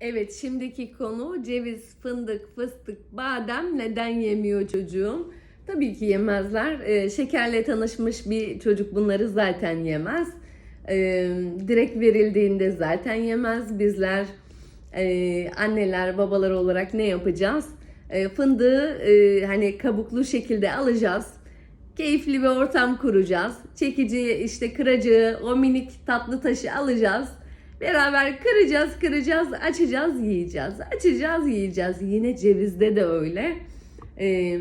Evet, şimdiki konu ceviz, fındık, fıstık, badem neden yemiyor çocuğum? Tabii ki yemezler. Ee, şekerle tanışmış bir çocuk bunları zaten yemez. Ee, direkt verildiğinde zaten yemez. Bizler e, anneler, babalar olarak ne yapacağız? E, fındığı e, hani kabuklu şekilde alacağız. Keyifli bir ortam kuracağız. Çekici, işte kıracı, o minik tatlı taşı alacağız. Beraber kıracağız, kıracağız, açacağız, yiyeceğiz. Açacağız, yiyeceğiz. Yine cevizde de öyle. Ee,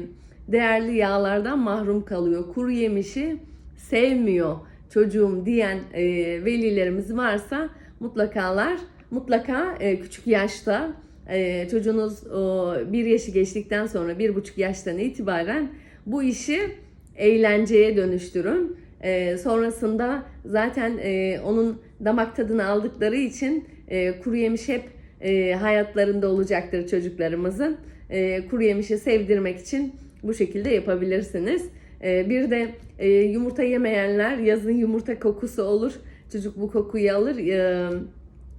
değerli yağlardan mahrum kalıyor. Kuru yemişi sevmiyor çocuğum diyen e, velilerimiz varsa mutlakalar, mutlaka e, küçük yaşta e, çocuğunuz o, bir yaşı geçtikten sonra bir buçuk yaştan itibaren bu işi eğlenceye dönüştürün. E, sonrasında zaten e, onun damak tadını aldıkları için e, kuru yemiş hep e, hayatlarında olacaktır çocuklarımızın. E, kuru yemişi sevdirmek için bu şekilde yapabilirsiniz. E, bir de e, yumurta yemeyenler yazın yumurta kokusu olur. Çocuk bu kokuyu alır. E,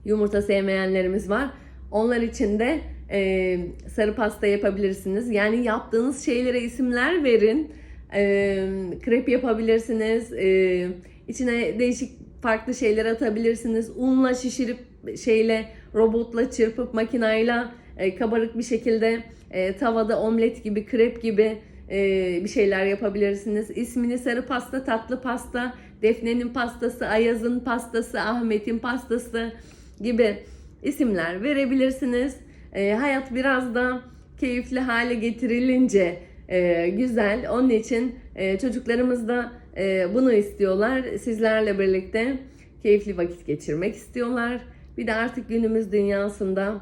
yumurta sevmeyenlerimiz var. Onlar için de e, sarı pasta yapabilirsiniz. Yani yaptığınız şeylere isimler verin. E, krep yapabilirsiniz. E, içine değişik farklı şeyler atabilirsiniz. Unla şişirip şeyle robotla çırpıp makinayla e, kabarık bir şekilde e, tavada omlet gibi krep gibi e, bir şeyler yapabilirsiniz. İsmini sarı pasta, tatlı pasta, Defne'nin pastası, Ayaz'ın pastası, Ahmet'in pastası gibi isimler verebilirsiniz. E, hayat biraz da keyifli hale getirilince e, güzel. Onun için e, çocuklarımız da e, bunu istiyorlar. Sizlerle birlikte keyifli vakit geçirmek istiyorlar. Bir de artık günümüz dünyasında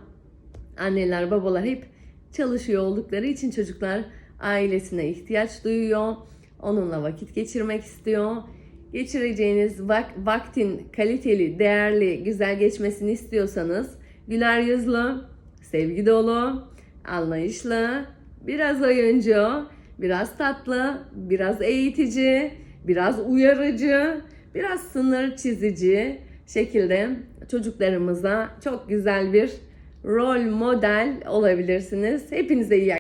anneler, babalar hep çalışıyor oldukları için çocuklar ailesine ihtiyaç duyuyor. Onunla vakit geçirmek istiyor. Geçireceğiniz vak- vaktin kaliteli, değerli, güzel geçmesini istiyorsanız güler yüzlü, sevgi dolu, anlayışlı, biraz oyuncu, biraz tatlı, biraz eğitici, biraz uyarıcı, biraz sınır çizici şekilde çocuklarımıza çok güzel bir rol model olabilirsiniz. Hepinize iyi